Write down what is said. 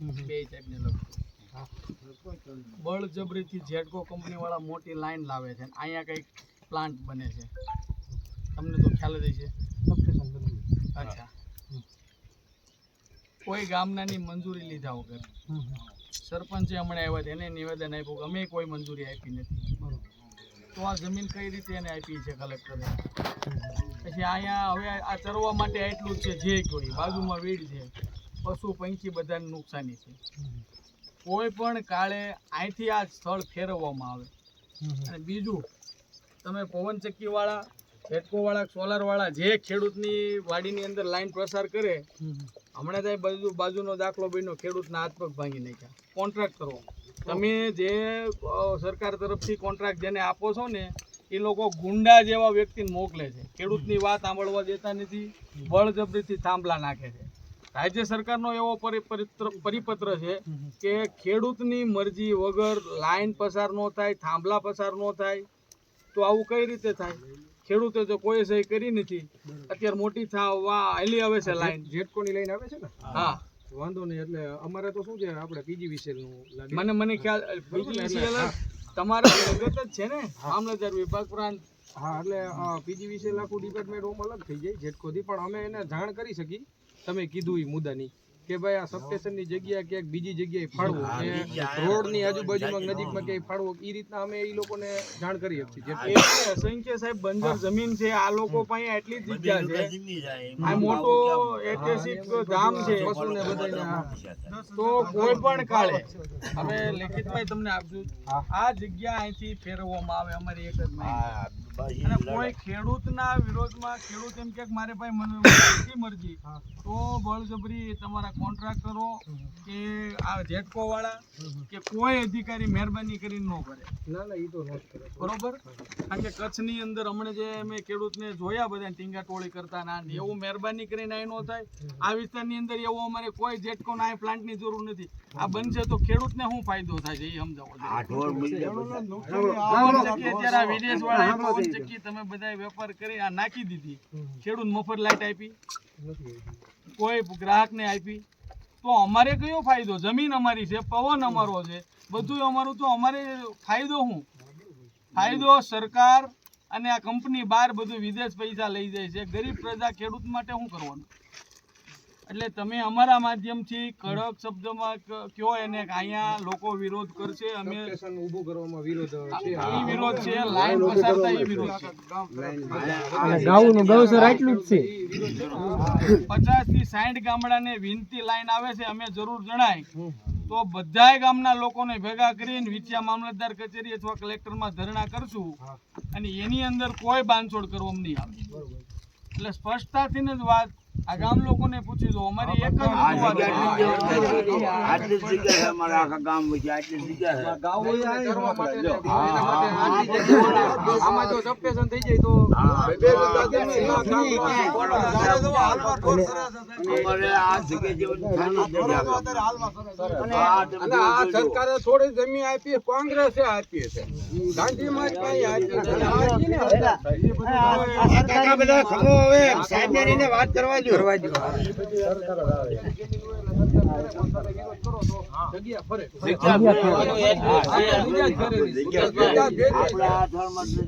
બે ટાઈપની લખો બળજબરીથી જેટકો કંપનીવાળા મોટી લાઈન લાવે છે. અહીંયા કંઈક પ્લાન્ટ બને છે. તમને તો ખ્યાલ જ છે અચ્છા. કોઈ ગામનાની મંજૂરી લીધા વગર. સરપંચે હમણાં આવ્યા હતા. એને નિવેદન આપ્યું કે અમે કોઈ મંજૂરી આપી નથી. તો આ જમીન કઈ રીતે એને આપી છે કલેક્ટરે? પછી અહીંયા હવે આ ચરવા માટે આટલું જ છે. જે કોઈ. બાજુમાં વીડ છે. પશુ પંખી બધાને નુકસાની છે. કોઈ પણ કાળે અહીંથી આ સ્થળ ફેરવવામાં આવે. અને બીજું તમે પવનચક્કીવાળા ચક્કીવાળા સોલારવાળા જે ખેડૂતની વાડીની અંદર લાઈન પ્રસાર કરે હમણાં ત્યાં બાજુ બાજુનો દાખલો બન્યો ખેડૂતના હાથ પગ ભાંગી નાખ્યા. કોન્ટ્રાક્ટ કરો તમે જે સરકાર તરફથી કોન્ટ્રાક્ટ જેને આપો છો ને એ લોકો ગુંડા જેવા વ્યક્તિને મોકલે છે. ખેડૂતની વાત સાંભળવા દેતા નથી બળજબરીથી થાંભલા નાખે છે. રાજ્ય સરકારનો એવો પરિ- પરિપત્ર છે કે ખેડૂતની મરજી વગર લાઈન પસાર ન થાય થાંભલા પસાર ન થાય તો આવું કઈ રીતે થાય? ખેડૂતે તો કોઈ સહી કરી નથી. અત્યારે મોટી થા વા હેલી આવે છે લાઈન. જેટકોની લાઈન આવે છે ને? હા. વાંધો નહીં એટલે અમારે તો શું છે આપણે પીજીવીસીએલનું મને મને ખ્યાલ BGVCL તમારા જગત જ છે ને? મામલતદાર વિભાગ પ્રાંત હા એટલે પીજી વિશે લખું ડિપાર્ટમેન્ટ રૂમ અલગ થઈ જાય જેટકોથી પણ અમે એને જાણ કરી શકી. તમે કીધું એ મુદ્દાની કે ભાઈ આ સબસ્ટેશનની જગ્યા ક્યાંક બીજી જગ્યાએ ફાળવું. રોડની આજુબાજુમાં નજીકમાં ક્યાંય ફાળવું એ રીતના અમે એ લોકોને જાણ કરી શકીએ અસંખ્ય સાહેબ બંજર જમીન છે આ લોકો પાસે એટલી જગ્યા છે. આ મોટો ઐતિહાસિક ધામ છે. પશુને બધાને તો કોઈ પણ કાળે. અમે લેખિતમાં તમને આપજો. આ જગ્યા અહીંથી ફેરવવામાં આવે અમારી એક જ અને કોઈ ખેડૂતના વિરોધમાં ખેડૂત એમ કે મારે ભાઈ મને મરજી તો બળજબરી તમારા કોન્ટ્રાક્ટરો કે આ જેટકો વાળા કે કોઈ અધિકારી મહેરબાની કરીને ન કરે ના ના એ તો બરોબર કારણ કે કચ્છની અંદર હમણાં જે મેં ખેડૂતને જોયા બધા ટીંગા ટોળી કરતા ના ને એવું મહેરબાની કરીને અહીં ન થાય આ વિસ્તારની અંદર એવું અમારે કોઈ જેટકો ના પ્લાન્ટની જરૂર નથી આ બનશે તો ખેડૂતને શું ફાયદો થાય છે એ સમજાવો ચક્કી તમે બધા વેપાર કરી આ નાખી દીધી. ખેડૂત મફત લાઈટ આપી. કોઈ ગ્રાહકને આપી. તો અમારે કયો ફાયદો? જમીન અમારી છે પવન અમારો છે. બધું અમારું તો અમારે ફાયદો શું? ફાયદો સરકાર અને આ કંપની બહાર બધું વિદેશ પૈસા લઈ જાય છે. ગરીબ પ્રજા ખેડૂત માટે શું કરવાનું? એટલે તમે અમારા માધ્યમથી કડક શબ્દમાં કયો એને અહીંયા લોકો વિરોધ કરશે અમે ઊભું કરવામાં વિરોધ છે. એ વિરોધ છે લાઈન પસારતા એ વિરોધ છે. પચાસથી સાઠ ગામડાને વિનંતી લાઈન આવે છે અમે જરૂર જણાય. તો બધાય ગામના લોકોને ભેગા કરીને વિચ્યા મામલતદાર કચેરી અથવા કલેક્ટરમાં ધરણા કરશું અને એની અંદર કોઈ બાંધછોડ કરવામાં નહીં આવે. એટલે સ્પષ્ટતાથી જ વાત. આ ગામ લોકોને પૂછી દો અમારી એક જ આટલી જગ્યા છે. અમારા આખા ગામ વચ્ચે આટલી જગ્યા આમાં જો સબસ્ટેશન થઈ જાય તો આ થોડી જમીન આપી કોંગ્રેસે આપી છે ગાંધીમાં જ આપી છે. આ કોને જગ્યા ફરે જગ્યા ફેરવી.